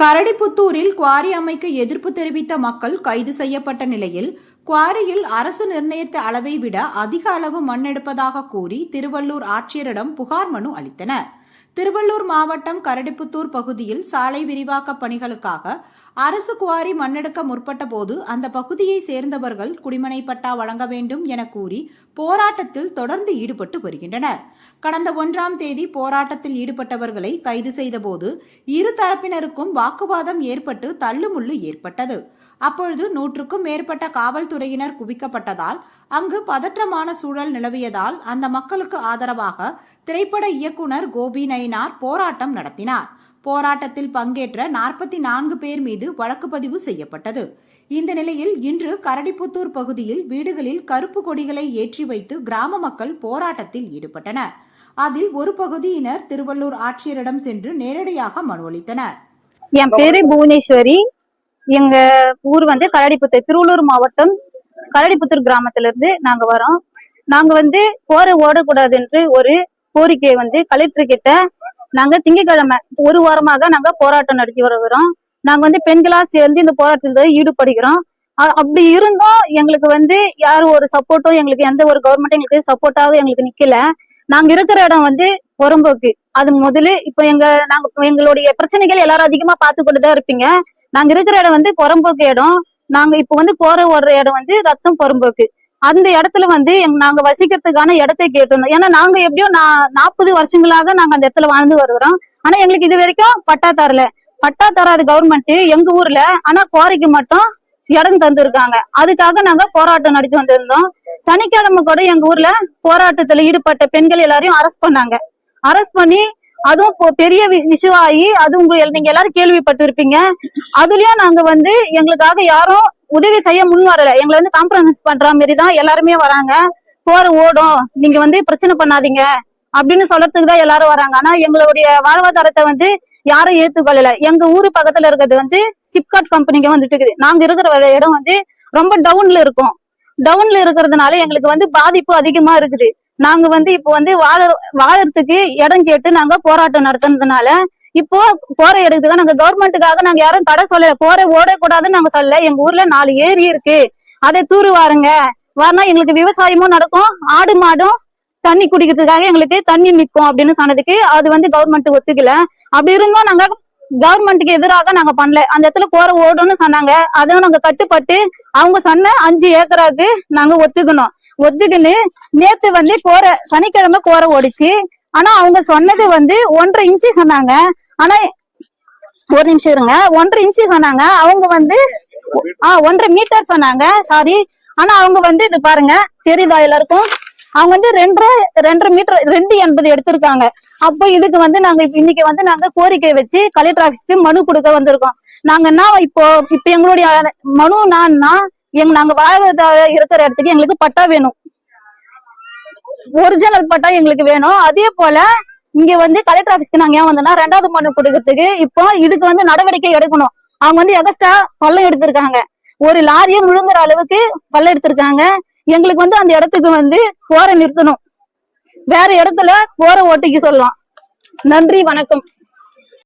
கரடிப்புத்தூரில் quarry அமைக்க எதிர்ப்பு தெரிவித்த மக்கள் கைது செய்யப்பட்ட நிலையில் குவாரியில் அரசு நிர்ணயித்த அளவை விட அதிக அளவு மண் எடுப்பதாக கூறி திருவள்ளூர் ஆட்சியரிடம் புகார் மனு அளித்தனர். திருவள்ளூர் மாவட்டம் கரடிப்புத்தூர் பகுதியில் சாலை விரிவாக்க பணிகளுக்காக அரசு குவாரி மண்ணெடுக்க முற்பட்ட போது அந்த பகுதியை சேர்ந்தவர்கள் குடிமனை பட்டா வழங்க வேண்டும் என கூறி போராட்டத்தில் தொடர்ந்து ஈடுபட்டு வருகின்றனர். கடந்த ஒன்றாம் தேதி போராட்டத்தில் ஈடுபட்டவர்களை கைது செய்தபோது இரு தரப்பினருக்கும் வாக்குவாதம் ஏற்பட்டு தள்ளுமுள்ளு ஏற்பட்டது. அப்பொழுது நூற்றுக்கும் மேற்பட்ட காவல்துறையினர் குவிக்கப்பட்டதால் அங்கு பதற்றமான சூழல் நிலவியதால் அந்த மக்களுக்கு ஆதரவாக திரைப்பட இயக்குனர் கோபி நயினார் போராட்டம் நடத்தினார். போராட்டத்தில் பங்கேற்ற நாற்பத்தி நான்கு பேர் மீது வழக்கு பதிவு செய்யப்பட்டது. இந்த நிலையில் இன்று கரடிப்புத்தூர் பகுதியில் வீடுகளில் கருப்பு கொடிகளை ஏற்றி வைத்து கிராம மக்கள் போராட்டத்தில் ஈடுபட்டனர். அதில் ஒரு பகுதியினர் திருவள்ளூர் ஆட்சியரிடம் சென்று நேரடியாக மனு அளித்தனர். என் பேரு புவனேஸ்வரி. எங்க ஊர் வந்து கரடிப்புத்தூர் திருவள்ளூர் மாவட்டம் கரடிப்புத்தூர் கிராமத்திலிருந்து நாங்க வரோம். நாங்க வந்து போரை ஓடக்கூடாது என்று ஒரு கோரிக்கையை வந்து கலெக்டர் கிட்ட நாங்க திங்கட்கிழமை ஒரு வாரமாக நாங்க போராட்டம் நடத்தி வருகிறோம் நாங்க வந்து பெண்களா சேர்ந்து இந்த போராட்டத்தில் ஈடுபடுகிறோம். அப்படி இருந்தும் எங்களுக்கு வந்து யாரும் ஒரு சப்போர்ட்டும் எங்களுக்கு எந்த ஒரு கவர்மெண்ட்டும் எங்களுக்கு சப்போர்ட்டாக எங்களுக்கு நிக்கல. நாங்க இருக்கிற இடம் வந்து புறம்போக்கு. அது முதல்ல இப்ப எங்க நாங்க எங்களுடைய பிரச்சனைகள் எல்லாரும் அதிகமா பார்த்து தான் இருப்பீங்க. நாங்க இருக்கிற இடம் வந்து புறம்போக்கு இடம். நாங்க இப்ப வந்து கோர ஓடுற இடம் வந்து ரத்தம் புறம்போக்கு. அந்த இடத்துல வந்து நாங்க வசிக்கிறதுக்கான இடத்தை கேட்டிருந்தோம். ஏன்னா நாங்க எப்படியும் நா- நாற்பது வருஷங்களாக நாங்க அந்த இடத்துல வாழ்ந்து வருகிறோம். ஆனா எங்களுக்கு இது வரைக்கும் பட்டா தரல. பட்டா தராது கவர்மெண்ட் எங்க ஊர்ல ஆனா குவாரிக்கு மட்டும் இடம் தந்திருக்காங்க. அதுக்காக நாங்க போராட்டம் நடத்தி வந்திருந்தோம். சனிக்கிழமை கூட எங்க ஊர்ல போராட்டத்துல ஈடுபட்ட பெண்கள் எல்லாரையும் அரெஸ்ட் பண்ணாங்க. அரெஸ்ட் பண்ணி அதுவும் இப்போ பெரிய விஷயம் ஆகி அது உங்க நீங்க எல்லாரும் கேள்விப்பட்டிருப்பீங்க. அதுலயும் நாங்க வந்து எங்களுக்காக யாரும் உதவி செய்ய முன் வரல. எங்களை வந்து காம்ப்ரமைஸ் பண்ற மாதிரி தான் எல்லாருமே வராங்க. போற ஓடும். நீங்க வந்து பிரச்சனை பண்ணாதீங்க. அப்படின்னு சொல்றதுக்கு தான் எல்லாரும் வராங்க. ஆனா எங்களுடைய வாழ்வாதாரத்தை வந்து யாரும் ஏத்துக்கொள்ளல. எங்க ஊரு பக்கத்துல இருக்கிறது வந்து சிப்காட் கம்பெனிக்கு வந்துட்டு இருக்குது. நாங்க இருக்கிற இடம் வந்து ரொம்ப டவுன்ல இருக்கும். டவுன்ல இருக்கிறதுனால எங்களுக்கு வந்து பாதிப்பு அதிகமா இருக்குது. நாங்க வந்து இப்போ வந்து வாழ வாழறதுக்கு இடம் கேட்டு நாங்க போராட்டம் நடத்துனதுனால இப்போ போற இடத்துக்கு நாங்க கவர்மெண்ட்டுக்காக நாங்க யாரும் தடை சொல்லல கோரை ஓடக்கூடாதுன்னு நாங்க சொல்லல. எங்க ஊர்ல நாலு ஏரி இருக்கு. அதை தூரு வாருங்க. வரனா எங்களுக்கு விவசாயமும் நடக்கும். ஆடு மாடும் தண்ணி குடிக்கிறதுக்காக எங்களுக்கு தண்ணி நிற்கும் அப்படின்னு சொன்னதுக்கு அது வந்து கவர்மெண்ட் ஒத்துக்கல. அப்படி இருந்தும் நாங்க கவர்மெண்ட்டுக்கு எதிராக நாங்க பண்ணல. அந்த இடத்துல போற ஓடும்னு சொன்னாங்க. அதுவும் நாங்க கட்டுப்பட்டு அவங்க சொன்ன அஞ்சு ஏக்கராக்கு நாங்க ஒத்துக்கணும். ஒத்துக்கின்னு நேத்து வந்து கோர சனிக்கிழமை கோர ஓடிச்சு. ஆனா அவங்க சொன்னது வந்து ஒன்றரை இன்ச்சு சொன்னாங்க. ஆனா ஒரு நிமிஷம் இருங்க. ஒன்றரை இன்ச்சு சொன்னாங்க. அவங்க வந்து ஆ ஒன்றரை மீட்டர் சொன்னாங்க சாரி ஆனா அவங்க வந்து இது பாருங்க தெரியுதா எல்லாருக்கும்? அவங்க வந்து ரெண்டரை ரெண்டரை மீட்டர் ரெண்டு எண்பது எடுத்திருக்காங்க. அப்போ இதுக்கு வந்து நாங்க இன்னைக்கு வந்து நாங்க கோரிக்கை வச்சு கலெக்டர் ஆபீஸ்க்கு மனு கொடுக்க வந்திருக்கோம். நாங்க என்ன இப்போ இப்ப எங்களுடைய மனு நான் எங்க நாங்க வாழ்வதார இருக்கிற இடத்துக்கு எங்களுக்கு பட்டா வேணும். ஒரிஜினல் பட்டா எங்களுக்கு வேணும். அதே போல இங்க வந்து கலெக்டர் ஆபீஸ்க்கு நாங்க ஏன் வந்தோம்னா ரெண்டாவது மனு கொடுக்கறதுக்கு இப்போ இதுக்கு வந்து நடவடிக்கை எடுக்கணும். அவங்க வந்து எகஸ்ட்ரா பள்ளம் எடுத்திருக்காங்க. ஒரு லாரியை முழுங்குற அளவுக்கு பள்ளம் எடுத்திருக்காங்க. எங்களுக்கு வந்து அந்த இடத்துக்கு வந்து போற நிறுத்தணும். வேற இடத்துல போற ஓட்டிக்கு சொல்லலாம். நன்றி வணக்கம்.